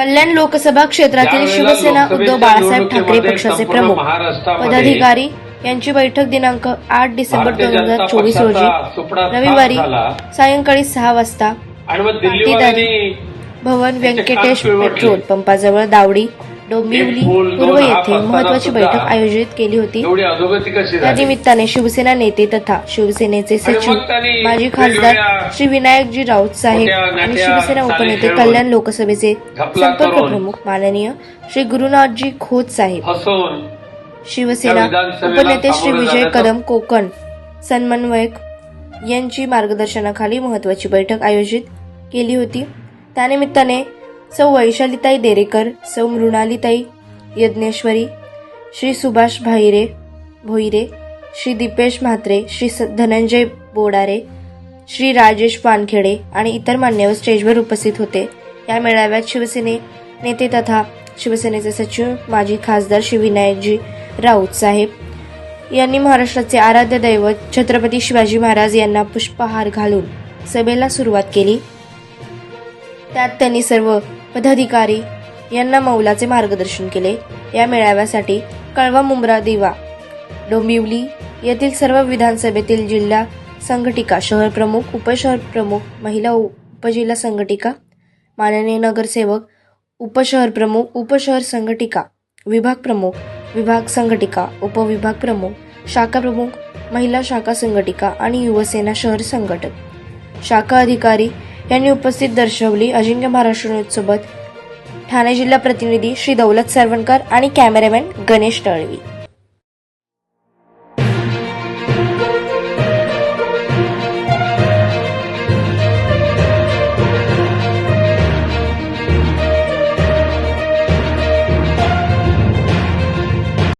कल्याण लोकसभा क्षेत्रातील शिवसेना उद्धव बाळासाहेब ठाकरे पक्षाचे प्रमुख पदाधिकारी यांची बैठक दिनांक आठ डिसेंबर दोन हजार चोवीस रोजी रविवारी सायंकाळी सहा वाजता भवन व्यंकटेश. पेट्रोल पंपाजवळ दावडी डोंबिवली पूर्व येथे हात महत्वाची बैठक आयोजित केली होती. त्या निमित्ताने शिवसेना नेते तथा शिवसेनेचे सचिव माजी खासदार श्री विनायकजी राऊत साहेब आणि शिवसेना उपनेते कल्याण लोकसभेचे संपर्क प्रमुख माननीय श्री गुरुनाथजी खोत साहेब शिवसेना उपनेते श्री विजय कदम कोकण समन्वयक यांची मार्गदर्शनाखाली महत्वाची बैठक आयोजित केली होती. त्यानिमित्ताने सौ वैशालीताई देरेकर सौ मृणालीताई यज्ञेश्वरी श्री सुभाष भाईरे भोईरे श्री दीपेश म्हात्रे श्री स- धनंजय बोडारे श्री राजेश पानखेडे आणि इतर मान्यवर स्टेजवर उपस्थित होते. या मेळाव्यात शिवसेने नेते तथा शिवसेनेचे सचिव माजी खासदार श्री विनायकजी राऊत साहेब यांनी महाराष्ट्राचे आराध्य दैवत छत्रपती शिवाजी महाराज यांना पुष्पहार घालून सभेला सुरुवात केली. त्यात त्यांनी सर्व पदाधिकारी यांना मौलाचे मार्गदर्शन केले. या मेळाव्यासाठी कळवा मुंब्रा दिवा. डोंबिवली येथील सर्व विधानसभेतील जिल्हा संघटिका शहर प्रमुख उपशहर प्रमुख महिला उपजिल्हा संघटिका माननीय नगरसेवक उपशहर प्रमुख उपशहर संघटिका विभाग प्रमुख विभाग संघटिका उपविभाग प्रमुख शाखा प्रमुख महिला शाखा संघटिका आणि युवसेना शहर संघटक. शाखा अधिकारी यांनी उपस्थित दर्शवली अजिंक्य महाराष्ट्र न्यूजसोबत ठाणे जिल्हा प्रतिनिधी श्री दौलत सरवणकर आणि कॅमेरामॅन गणेश तळवी